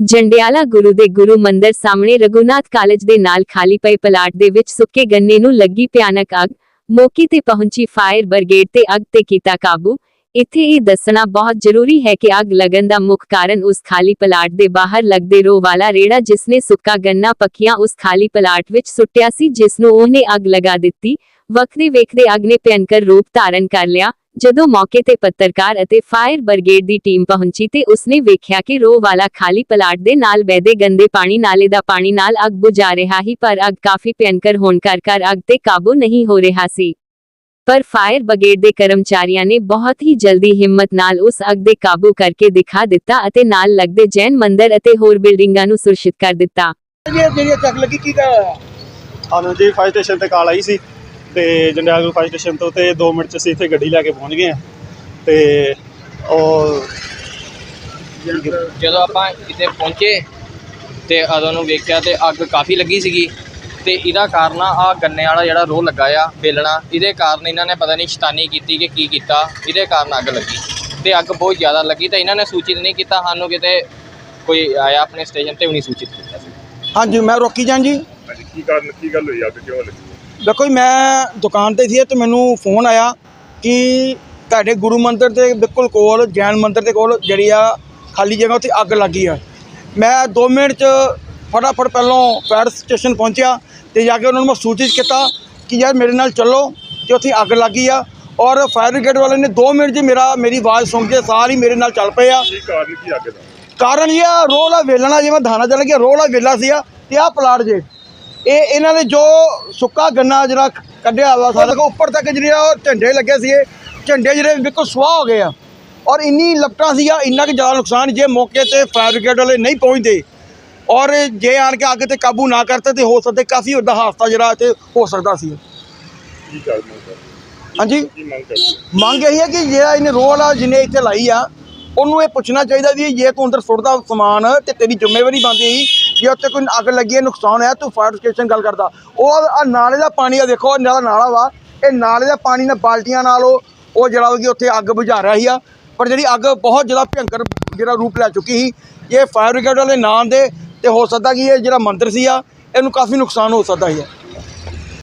ਜੰਡਿਆਲਾ ਗੁਰੂ ਦੇ ਗੁਰੂ ਮੰਦਿਰ ਸਾਹਮਣੇ ਰਘੁਨਾਥ ਕਾਲਜ ਦੇ ਨਾਲ ਖਾਲੀ ਪਏ ਪਲਾਟ ਦੇ ਵਿੱਚ ਸੁੱਕੇ ਗੰਨੇ ਨੂੰ ਲੱਗੀ ਭਿਆਨਕ ਅੱਗ, ਮੌਕੇ ਤੇ ਪਹੁੰਚੀ ਫਾਇਰ ਬ੍ਰਿਗੇਡ ਤੇ ਅੱਗ ਤੇ ਕੀਤਾ ਕਾਬੂ। ਇੱਥੇ ਇਹ ਦੱਸਣਾ ਬਹੁਤ ਜ਼ਰੂਰੀ ਹੈ ਕਿ ਅੱਗ ਲੱਗਣ ਦਾ ਮੁੱਖ ਕਾਰਨ ਉਸ ਖਾਲੀ ਪਲਾਟ ਦੇ ਬਾਹਰ ਲੱਗਦੇ ਰੋ ਵਾਲਾ ਰੇੜਾ ਜਿਸਨੇ ਸੁੱਕਾ ਗੰਨਾ ਪੱਕੀਆਂ ਉਸ ਖਾਲੀ ਪਲਾਟ ਵਿੱਚ ਸੁੱਟਿਆ ਸੀ ਜਿਸ ਨੂੰ ਉਹਨੇ ਅੱਗ ਲਗਾ ਦਿੱਤੀ। ਵਕਤ ਵੇਖਦੇ ਅੱਗ ਨੇ ਭਿਅੰਕਰ ਰੂਪ ਧਾਰਨ ਕਰ ਲਿਆ। ਜਦੋਂ ਮੌਕੇ ਤੇ ਪੱਤਰਕਾਰ ਅਤੇ ਫਾਇਰ ਬ੍ਰਿਗੇਡ ਦੀ ਟੀਮ ਪਹੁੰਚੀ ਤੇ ਉਸਨੇ ਵੇਖਿਆ ਕਿ ਰੋ ਵਾਲਾ ਖਾਲੀ ਪਲਾਟ ਦੇ ਨਾਲ ਵਹਿਦੇ ਗੰਦੇ ਪਾਣੀ ਨਾਲੇ ਦਾ ਪਾਣੀ ਨਾਲ ਅੱਗ ਬੁਝਾ ਰਿਹਾ ਹੀ ਪਰ ਅੱਗ ਕਾਫੀ ਭਿਅੰਕਰ ਹੋਣ ਕਰ ਕਰ ਅੱਗ ਤੇ ਕਾਬੂ ਨਹੀਂ ਹੋ ਰਿਹਾ ਸੀ। ਪਰ ਫਾਇਰ ਬ੍ਰਿਗੇਡ ਦੇ ਕਰਮਚਾਰੀਆਂ ਨੇ ਬਹੁਤ ਹੀ ਜਲਦੀ ਹਿੰਮਤ ਨਾਲ ਉਸ ਅੱਗ ਦੇ ਕਾਬੂ ਕਰਕੇ ਦਿਖਾ ਦਿੱਤਾ ਅਤੇ ਨਾਲ ਲੱਗਦੇ ਜੈਨ ਮੰਦਿਰ ਅਤੇ ਹੋਰ ਬਿਲਡਿੰਗਾਂ ਨੂੰ ਸੁਰੱਖਿਅਤ ਕਰ ਦਿੱਤਾ। ਜਿਹੜੀ ਚੱਕ ਲੱਗੀ ਕੀ ਕਰ ਸਾਨੂੰ ਜੀ ਫਾਇਰ ਸਟੇਸ਼ਨ ਤੇ ਕਾਲ ਆਈ ਸੀ। ਤੇ ਜੰਡਿਆਲਾ ਫਾਇਰ ਸਟੇਸ਼ਨ ਤੋਂ ਤੇ 2 ਮਿੰਟ ਚ ਅਸੀਂ ਇੱਥੇ ਗੱਡੀ ਲੈ ਕੇ ਪਹੁੰਚ ਗਏ ਆ ਤੇ ਉਹ ਜਦੋਂ ਆਪਾਂ ਇੱਥੇ ਪਹੁੰਚੇ ਤੇ ਉਦੋਂ ਨੂੰ ਵੇਖਿਆ ਤੇ ਅੱਗ ਕਾਫੀ ਲੱਗੀ ਸੀਗੀ ਤੇ ਇਹਦਾ ਕਾਰਨ ਆ ਗੰਨੇ ਵਾਲਾ ਜਿਹੜਾ ਰੋਹ ਲੱਗਾ ਆ ਬੇਲਣਾ ਇਹਦੇ ਕਾਰਨ ਇਹਨਾਂ ਨੇ ਪਤਾ ਨਹੀਂ ਸ਼ੈਤਾਨੀ ਕੀਤੀ ਕਿ ਕੀ ਕੀਤਾ ਇਹਦੇ ਕਾਰਨ ਅੱਗ ਲੱਗੀ। ਤੇ ਅੱਗ ਬਹੁਤ ਜ਼ਿਆਦਾ ਲੱਗੀ ਤਾਂ ਇਹਨਾਂ ਨੇ ਸੂਚਿਤ ਨਹੀਂ ਕੀਤਾ ਸਾਨੂੰ ਕਿਤੇ ਕੋਈ ਆਇਆ ਆਪਣੇ ਸਟੇਸ਼ਨ ਤੇ ਵੀ ਨਹੀਂ ਸੂਚਿਤ ਕੀਤਾ ਸੀ। ਹਾਂਜੀ ਮੈਂ ਰੋਕੀ ਜਾਨ ਜੀ। ਕੀ ਕਾਰਨ ਕੀ ਗੱਲ ਹੋਈ ਅੱਗ ਕਿਉਂ ਲੱਗੀ? ਦੇਖੋ ਜੀ, ਮੈਂ ਦੁਕਾਨ ਤੇ ਸੀ ਤੇ ਮੈਨੂੰ ਫੋਨ ਆਇਆ ਕਿ ਤੁਹਾਡੇ ਗੁਰੂ ਮੰਦਿਰ ਦੇ ਬਿਲਕੁਲ ਕੋਲ ਜੈਨ ਮੰਦਿਰ ਦੇ ਕੋਲ ਜਿਹੜੀ ਆ ਖਾਲੀ ਜਗ੍ਹਾ ਉੱਥੇ ਅੱਗ ਲੱਗੀ ਆ। ਮੈਂ 2 ਮਿੰਟ ਚ ਫਟਾਫਟ ਪਹਿਲੋਂ ਫਾਇਰ ਸਟੇਸ਼ਨ ਪਹੁੰਚਿਆ ਤੇ ਜਾ ਕੇ ਉਹਨਾਂ ਨੂੰ ਮੈਂ ਸੂਚਿਤ ਕੀਤਾ ਕਿ ਯਾਰ ਮੇਰੇ ਨਾਲ ਚੱਲੋ ਤੇ ਉੱਥੇ ਅੱਗ ਲੱਗੀ ਆ ਔਰ ਫਾਇਰ ਬ੍ਰਿਗੇਡ ਵਾਲੇ ਨੇ 2 ਮਿੰਟ 'ਚ ਮੇਰਾ ਮੇਰੀ ਆਵਾਜ਼ ਸੁਣ ਕੇ ਸਾਰੇ ਮੇਰੇ ਨਾਲ ਚੱਲ ਪਏ ਆ। ਕਾਰਨ ਇਹ ਆ ਰੋਹ ਵਾਲਾ ਵੇਲਣਾ ਜਿਵੇਂ ਧਾਨਾ ਚੱਲ ਗਿਆ ਰੋਹ ਵਾਲਾ ਵੇਲਾ ਸੀ ਆ ਤੇ ਆ ਪਲਾਟ ਜੇ। ਇਹ ਇਹਨਾਂ ਨੇ ਜੋ ਸੁੱਕਾ ਗੰਨਾ ਜਿਹੜਾ ਕੱਢਿਆ ਵਾ ਕੋਲ ਉੱਪਰ ਤੱਕ ਜਿਹੜੇ ਆ ਉਹ ਝੰਡੇ ਲੱਗੇ ਸੀ ਝੰਡੇ ਜਿਹੜੇ ਬਿਲਕੁਲ ਸੁਆਹ ਹੋ ਗਏ ਆ। ਔਰ ਇੰਨੀ ਲਪਟਾਂ ਸੀਗਾ ਇੰਨਾ ਕਿ ਜ਼ਿਆਦਾ ਨੁਕਸਾਨ ਜੇ ਮੌਕੇ ਤੇ ਫਾਇਰ ਬ੍ਰਿਗੇਡ ਵਾਲੇ ਨਹੀਂ ਪਹੁੰਚਦੇ। ਔਰ ਜੇ ਆਣ ਕੇ ਅੱਗ ਤੇ ਕਾਬੂ ਨਾ ਕਰਤੇ ਤੇ ਹੋ ਸਕਦੇ ਕਾਫੀ ਵੱਡਾ ਹਾਦਸਾ ਜਿਹੜਾ ਇੱਥੇ ਹੋ ਸਕਦਾ ਸੀ। ਹਾਂਜੀ? ਮੰਗ ਇਹੀ ਹੈ ਕਿ ਜਿਹੜਾ ਇਹਨੇ ਰੋਹ ਵਾਲਾ ਜਿਹਨੇ ਇੱਥੇ ਲਾਈ ਆ ਉਹਨੂੰ ਇਹ ਪੁੱਛਣਾ ਚਾਹੀਦਾ ਵੀ ਜੇ ਤੂੰ ਅੰਦਰ ਸੁੱਟਦਾ ਸਮਾਨ ਤੇ ਤੇਰੀ ਜ਼ਿੰਮੇਵਾਰੀ ਬਣਦੀ ਸੀ ਜੇ ਉੱਥੇ ਕੋਈ ਅੱਗ ਲੱਗੀ ਹੈ, ਨੁਕਸਾਨ ਹੋਇਆ, ਤੂੰ ਫਾਇਰ ਸਟੇਸ਼ਨ ਗੱਲ ਕਰਦਾ। ਉਹ ਆ ਨਾਲੇ ਦਾ ਪਾਣੀ ਆ, ਦੇਖੋ ਨਾਲਾ ਨਾਲਾ ਵਾ। ਇਹ ਨਾਲੇ ਦਾ ਪਾਣੀ ਨਾਲ ਬਾਲਟੀਆਂ ਨਾਲ ਉਹ ਜਿਹੜਾ ਵਾ ਕਿ ਉੱਥੇ ਅੱਗ ਬੁਝਾ ਰਿਹਾ ਸੀ ਆ ਪਰ ਜਿਹੜੀ ਅੱਗ ਬਹੁਤ ਜ਼ਿਆਦਾ ਭਿਅੰਕਰ ਜਿਹੜਾ ਰੂਪ ਲੈ ਚੁੱਕੀ ਸੀ, ਇਹ ਫਾਇਰ ਬ੍ਰਿਗੇਡ ਵਾਲੇ ਨਾਂ ਦੇ ਤੇ ਹੋ ਸਕਦਾ ਕਿ ਇਹ ਜਿਹੜਾ ਮੰਦਿਰ ਸੀ ਆ ਇਹਨੂੰ ਕਾਫੀ ਨੁਕਸਾਨ ਹੋ ਸਕਦਾ ਸੀ